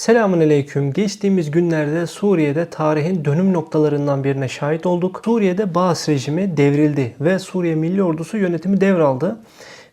Selamun Aleyküm. Geçtiğimiz günlerde Suriye'de tarihin dönüm noktalarından birine şahit olduk. Suriye'de Baas rejimi devrildi ve Suriye Milli Ordusu yönetimi devraldı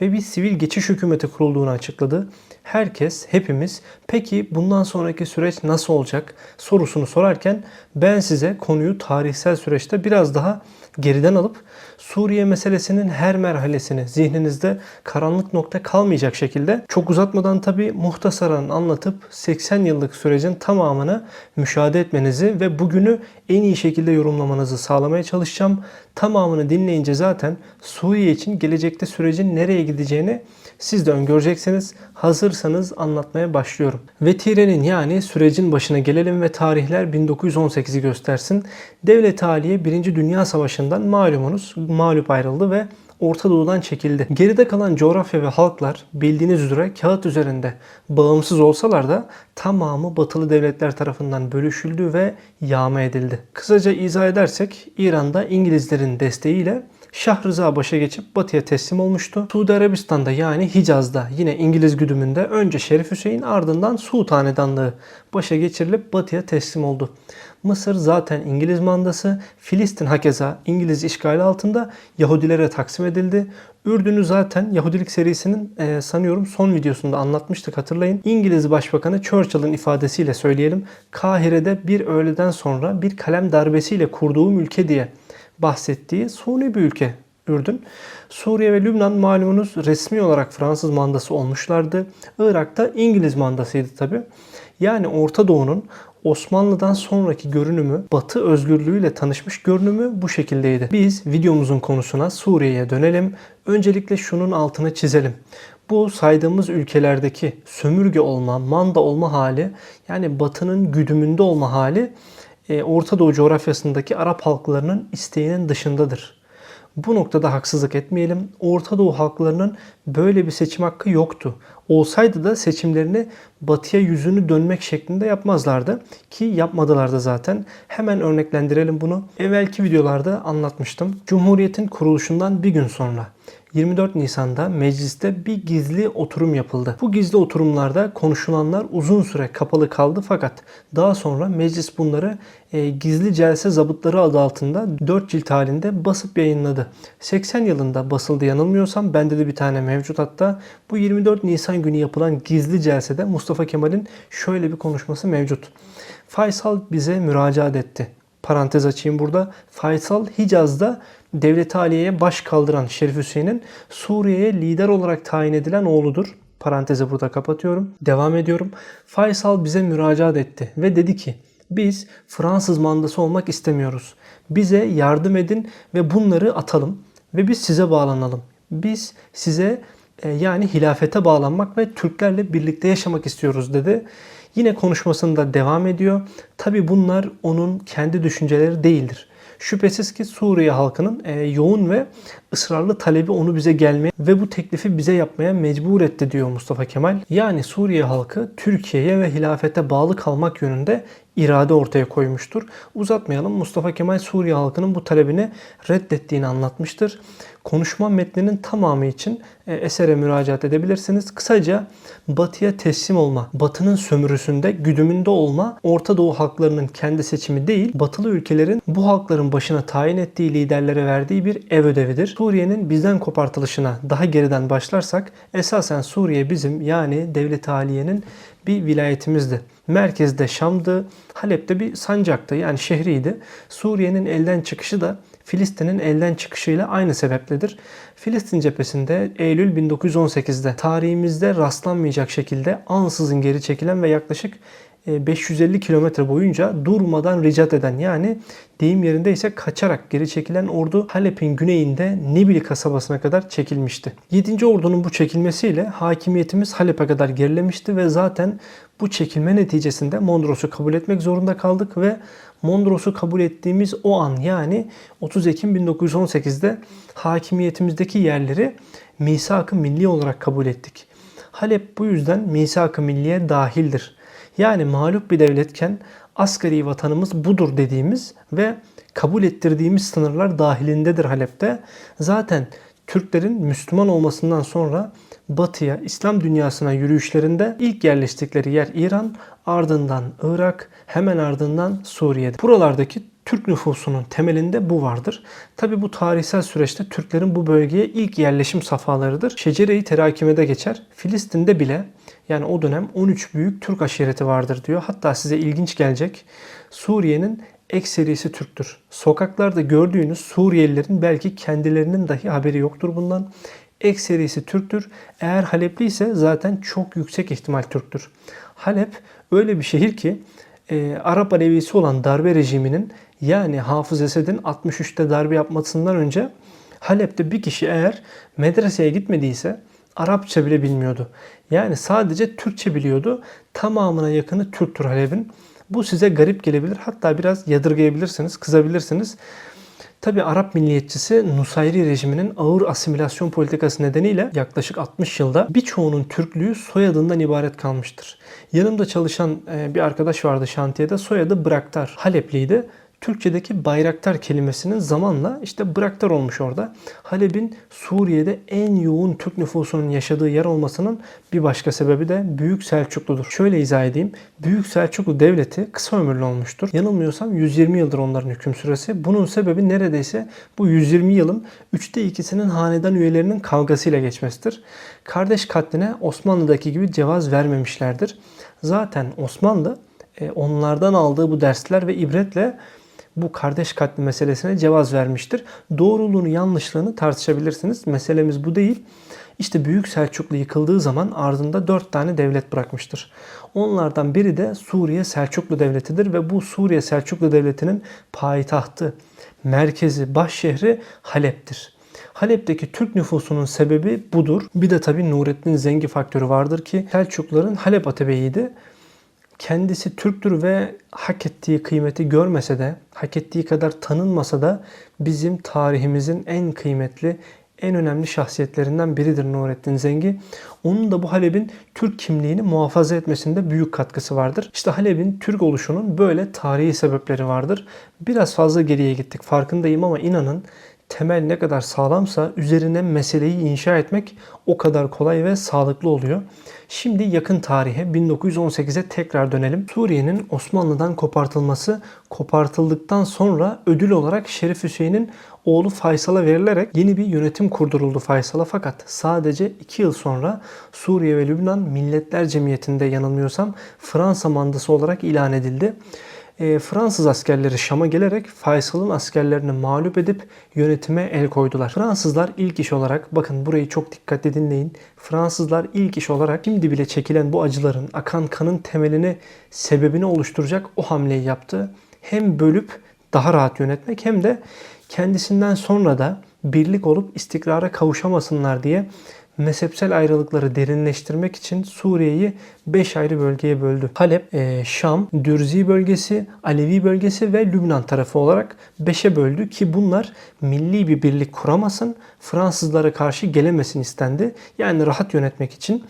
ve bir sivil geçiş hükümeti kurulduğunu açıkladı. Herkes, hepimiz peki bundan sonraki süreç nasıl olacak sorusunu sorarken ben size konuyu tarihsel süreçte biraz daha geriden alıp Suriye meselesinin her merhalesini zihninizde karanlık nokta kalmayacak şekilde çok uzatmadan tabi muhtasaran anlatıp 80 yıllık sürecin tamamını müşahede etmenizi ve bugünü en iyi şekilde yorumlamanızı sağlamaya çalışacağım. Tamamını dinleyince zaten Suriye için gelecekte sürecin nereye gideceğini siz de öngöreceksiniz. Hazırsanız anlatmaya başlıyorum. Vetirenin yani sürecin başına gelelim ve tarihler 1918'i göstersin. Devlet Aliye 1. Dünya Savaşı'ndan malumunuz mağlup ayrıldı ve Orta Doğu'dan çekildi. Geride kalan coğrafya ve halklar bildiğiniz üzere kağıt üzerinde bağımsız olsalar da tamamı batılı devletler tarafından bölüşüldü ve yağma edildi. Kısaca izah edersek İran'da İngilizlerin desteğiyle Şah Rıza başa geçip batıya teslim olmuştu. Suudi Arabistan'da yani Hicaz'da yine İngiliz güdümünde önce Şerif Hüseyin ardından Suud Hanedanlığı başa geçirilip batıya teslim oldu. Mısır zaten İngiliz mandası, Filistin hakeza İngiliz işgali altında Yahudilere taksim edildi. Ürdün'ü zaten Yahudilik serisinin e, sanıyorum son videosunda anlatmıştık hatırlayın. İngiliz Başbakanı Churchill'ın ifadesiyle söyleyelim. Kahire'de bir öğleden sonra bir kalem darbesiyle kurduğum ülke diye bahsettiği suni bir ülke Ürdün. Suriye ve Lübnan malumunuz resmi olarak Fransız mandası olmuşlardı. Irak'ta İngiliz mandasıydı tabi. Yani Orta Doğu'nun Osmanlı'dan sonraki görünümü, Batı özgürlüğüyle tanışmış görünümü bu şekildeydi. Biz videomuzun konusuna Suriye'ye dönelim. Öncelikle şunun altını çizelim. Bu saydığımız ülkelerdeki sömürge olma, manda olma hali yani Batı'nın güdümünde olma hali e, Orta Doğu coğrafyasındaki Arap halklarının isteğinin dışındadır. Bu noktada haksızlık etmeyelim. Orta Doğu halklarının böyle bir seçim hakkı yoktu. Olsaydı da seçimlerini batıya yüzünü dönmek şeklinde yapmazlardı. Ki yapmadılar da zaten. Hemen örneklendirelim bunu. Evvelki videolarda anlatmıştım. Cumhuriyetin kuruluşundan bir gün sonra 24 Nisan'da mecliste bir gizli oturum yapıldı. Bu gizli oturumlarda konuşulanlar uzun süre kapalı kaldı fakat daha sonra meclis bunları e, gizli celse zabıtları adı altında 4 cilt halinde basıp yayınladı. 80 yılında basıldı yanılmıyorsam bende de bir tane mevcut hatta. Bu 24 Nisan günü yapılan gizli celsede Mustafa Kemal'in şöyle bir konuşması mevcut. Faysal bize müracaat etti. Parantez açayım burada. Faysal Hicaz'da Devlet Aliye'ye baş kaldıran Şerif Hüseyin'in Suriye'ye lider olarak tayin edilen oğludur. Parantezi burada kapatıyorum. Devam ediyorum. Faysal bize müracaat etti ve dedi ki biz Fransız mandası olmak istemiyoruz. Bize yardım edin ve bunları atalım ve biz size bağlanalım. Biz size yani hilafete bağlanmak ve Türklerle birlikte yaşamak istiyoruz dedi. Yine konuşmasında devam ediyor. Tabi bunlar onun kendi düşünceleri değildir. Şüphesiz ki Suriye halkının e, yoğun ve ısrarlı talebi onu bize gelmeye ve bu teklifi bize yapmaya mecbur etti diyor Mustafa Kemal. Yani Suriye halkı Türkiye'ye ve hilafete bağlı kalmak yönünde irade ortaya koymuştur. Uzatmayalım Mustafa Kemal Suriye halkının bu talebini reddettiğini anlatmıştır. Konuşma metninin tamamı için e, esere müracaat edebilirsiniz. Kısaca Batı'ya teslim olma, Batı'nın sömürüsünde, güdümünde olma, Orta Doğu halklarının kendi seçimi değil, Batılı ülkelerin bu halkların başına tayin ettiği liderlere verdiği bir ev ödevidir. Suriye'nin bizden kopartılışına daha geriden başlarsak esasen Suriye bizim yani Devlet-i Aliye'nin bir vilayetimizdi. Merkezde Şam'dı, Halep'te bir sancaktı yani şehriydi. Suriye'nin elden çıkışı da Filistin'in elden çıkışıyla aynı sebepledir. Filistin cephesinde Eylül 1918'de tarihimizde rastlanmayacak şekilde ansızın geri çekilen ve yaklaşık 550 e, kilometre boyunca durmadan ricat eden yani deyim yerinde ise kaçarak geri çekilen ordu Halep'in güneyinde Nibili kasabasına kadar çekilmişti. 7. ordunun bu çekilmesiyle hakimiyetimiz Halep'e kadar gerilemişti ve zaten bu çekilme neticesinde Mondros'u kabul etmek zorunda kaldık ve Mondros'u kabul ettiğimiz o an yani 30 Ekim 1918'de hakimiyetimizdeki yerleri misak-ı milli olarak kabul ettik. Halep bu yüzden misak-ı milliye dahildir. Yani mağlup bir devletken asgari vatanımız budur dediğimiz ve kabul ettirdiğimiz sınırlar dahilindedir Halep'te. Zaten Türklerin Müslüman olmasından sonra batıya, İslam dünyasına yürüyüşlerinde ilk yerleştikleri yer İran, ardından Irak, hemen ardından Suriye'de. Buralardaki Türk nüfusunun temelinde bu vardır. Tabi bu tarihsel süreçte Türklerin bu bölgeye ilk yerleşim safhalarıdır. Şecere-i terakimede geçer. Filistin'de bile yani o dönem 13 büyük Türk aşireti vardır diyor. Hatta size ilginç gelecek. Suriye'nin ekserisi Türktür. Sokaklarda gördüğünüz Suriyelilerin belki kendilerinin dahi haberi yoktur bundan. Ekserisi Türktür. Eğer Halepli ise zaten çok yüksek ihtimal Türktür. Halep öyle bir şehir ki e, Arap Alevisi olan darbe rejiminin yani Hafız Esed'in 63'te darbe yapmasından önce Halep'te bir kişi eğer medreseye gitmediyse Arapça bile bilmiyordu. Yani sadece Türkçe biliyordu. Tamamına yakını Türktür Halep'in. Bu size garip gelebilir. Hatta biraz yadırgayabilirsiniz, kızabilirsiniz. Tabi Arap milliyetçisi Nusayri rejiminin ağır asimilasyon politikası nedeniyle yaklaşık 60 yılda birçoğunun Türklüğü soyadından ibaret kalmıştır. Yanımda çalışan e, bir arkadaş vardı şantiyede soyadı Bıraktar. Halepliydi. Türkçedeki bayraktar kelimesinin zamanla işte bıraktar olmuş orada. Halep'in Suriye'de en yoğun Türk nüfusunun yaşadığı yer olmasının bir başka sebebi de Büyük Selçuklu'dur. Şöyle izah edeyim. Büyük Selçuklu Devleti kısa ömürlü olmuştur. Yanılmıyorsam 120 yıldır onların hüküm süresi. Bunun sebebi neredeyse bu 120 yılın 3'te 2'sinin hanedan üyelerinin kavgasıyla geçmesidir. Kardeş katline Osmanlı'daki gibi cevaz vermemişlerdir. Zaten Osmanlı e, onlardan aldığı bu dersler ve ibretle bu kardeş katli meselesine cevaz vermiştir. Doğruluğunu yanlışlığını tartışabilirsiniz. Meselemiz bu değil. İşte Büyük Selçuklu yıkıldığı zaman ardında dört tane devlet bırakmıştır. Onlardan biri de Suriye Selçuklu Devleti'dir ve bu Suriye Selçuklu Devleti'nin payitahtı, merkezi, baş şehri Halep'tir. Halep'teki Türk nüfusunun sebebi budur. Bir de tabi Nurettin Zengi faktörü vardır ki Selçukluların Halep Atabeyiydi kendisi Türktür ve hak ettiği kıymeti görmese de, hak ettiği kadar tanınmasa da bizim tarihimizin en kıymetli, en önemli şahsiyetlerinden biridir Nurettin Zengi. Onun da bu Halep'in Türk kimliğini muhafaza etmesinde büyük katkısı vardır. İşte Halep'in Türk oluşunun böyle tarihi sebepleri vardır. Biraz fazla geriye gittik farkındayım ama inanın temel ne kadar sağlamsa üzerine meseleyi inşa etmek o kadar kolay ve sağlıklı oluyor. Şimdi yakın tarihe 1918'e tekrar dönelim. Suriye'nin Osmanlı'dan kopartılması kopartıldıktan sonra ödül olarak Şerif Hüseyin'in oğlu Faysal'a verilerek yeni bir yönetim kurduruldu Faysal'a fakat sadece 2 yıl sonra Suriye ve Lübnan Milletler Cemiyeti'nde yanılmıyorsam Fransa mandası olarak ilan edildi e, Fransız askerleri Şam'a gelerek Faysal'ın askerlerini mağlup edip yönetime el koydular. Fransızlar ilk iş olarak bakın burayı çok dikkatli dinleyin. Fransızlar ilk iş olarak şimdi bile çekilen bu acıların akan kanın temelini sebebini oluşturacak o hamleyi yaptı. Hem bölüp daha rahat yönetmek hem de kendisinden sonra da birlik olup istikrara kavuşamasınlar diye mezhepsel ayrılıkları derinleştirmek için Suriye'yi 5 ayrı bölgeye böldü. Halep, e, Şam, Dürzi bölgesi, Alevi bölgesi ve Lübnan tarafı olarak 5'e böldü ki bunlar milli bir birlik kuramasın, Fransızlara karşı gelemesin istendi. Yani rahat yönetmek için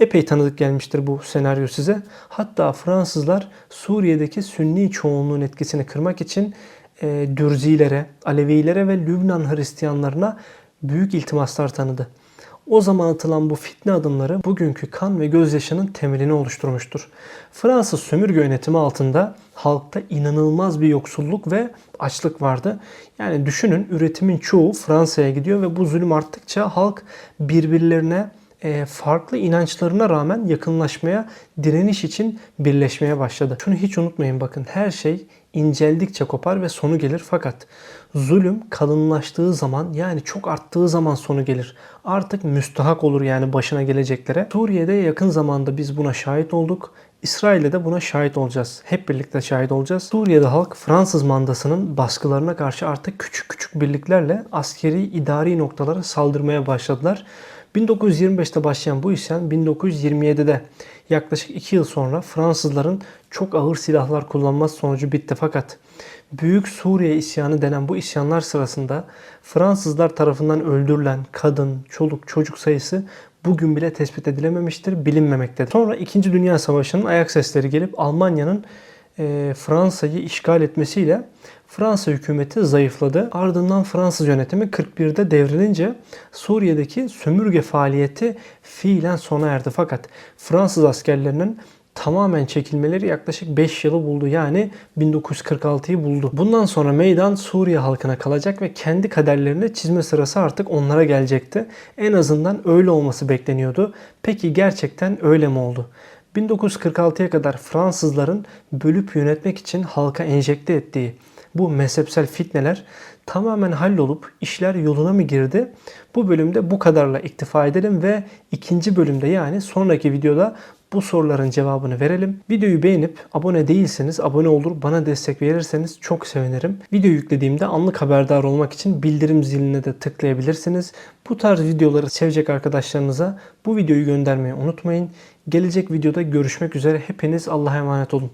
epey tanıdık gelmiştir bu senaryo size. Hatta Fransızlar Suriye'deki Sünni çoğunluğun etkisini kırmak için e, Dürzilere, Alevilere ve Lübnan Hristiyanlarına büyük iltimaslar tanıdı. O zaman atılan bu fitne adımları bugünkü kan ve gözyaşının temelini oluşturmuştur. Fransız sömürge yönetimi altında halkta inanılmaz bir yoksulluk ve açlık vardı. Yani düşünün üretimin çoğu Fransa'ya gidiyor ve bu zulüm arttıkça halk birbirlerine e, farklı inançlarına rağmen yakınlaşmaya, direniş için birleşmeye başladı. Şunu hiç unutmayın bakın her şey inceldikçe kopar ve sonu gelir fakat zulüm kalınlaştığı zaman yani çok arttığı zaman sonu gelir. Artık müstahak olur yani başına geleceklere. Suriye'de yakın zamanda biz buna şahit olduk. İsrail'de de buna şahit olacağız. Hep birlikte şahit olacağız. Suriye'de halk Fransız mandasının baskılarına karşı artık küçük küçük birliklerle askeri idari noktalara saldırmaya başladılar. 1925'te başlayan bu isyan 1927'de yaklaşık 2 yıl sonra Fransızların çok ağır silahlar kullanması sonucu bitti fakat Büyük Suriye isyanı denen bu isyanlar sırasında Fransızlar tarafından öldürülen kadın, çoluk, çocuk sayısı bugün bile tespit edilememiştir, bilinmemektedir. Sonra 2. Dünya Savaşı'nın ayak sesleri gelip Almanya'nın e, Fransa'yı işgal etmesiyle Fransa hükümeti zayıfladı. Ardından Fransız yönetimi 41'de devrilince Suriye'deki sömürge faaliyeti fiilen sona erdi. Fakat Fransız askerlerinin tamamen çekilmeleri yaklaşık 5 yılı buldu. Yani 1946'yı buldu. Bundan sonra meydan Suriye halkına kalacak ve kendi kaderlerini çizme sırası artık onlara gelecekti. En azından öyle olması bekleniyordu. Peki gerçekten öyle mi oldu? 1946'ya kadar Fransızların bölüp yönetmek için halka enjekte ettiği bu mezhepsel fitneler tamamen hallolup işler yoluna mı girdi? Bu bölümde bu kadarla iktifa edelim ve ikinci bölümde yani sonraki videoda bu soruların cevabını verelim. Videoyu beğenip abone değilseniz abone olur bana destek verirseniz çok sevinirim. Video yüklediğimde anlık haberdar olmak için bildirim ziline de tıklayabilirsiniz. Bu tarz videoları sevecek arkadaşlarınıza bu videoyu göndermeyi unutmayın. Gelecek videoda görüşmek üzere. Hepiniz Allah'a emanet olun.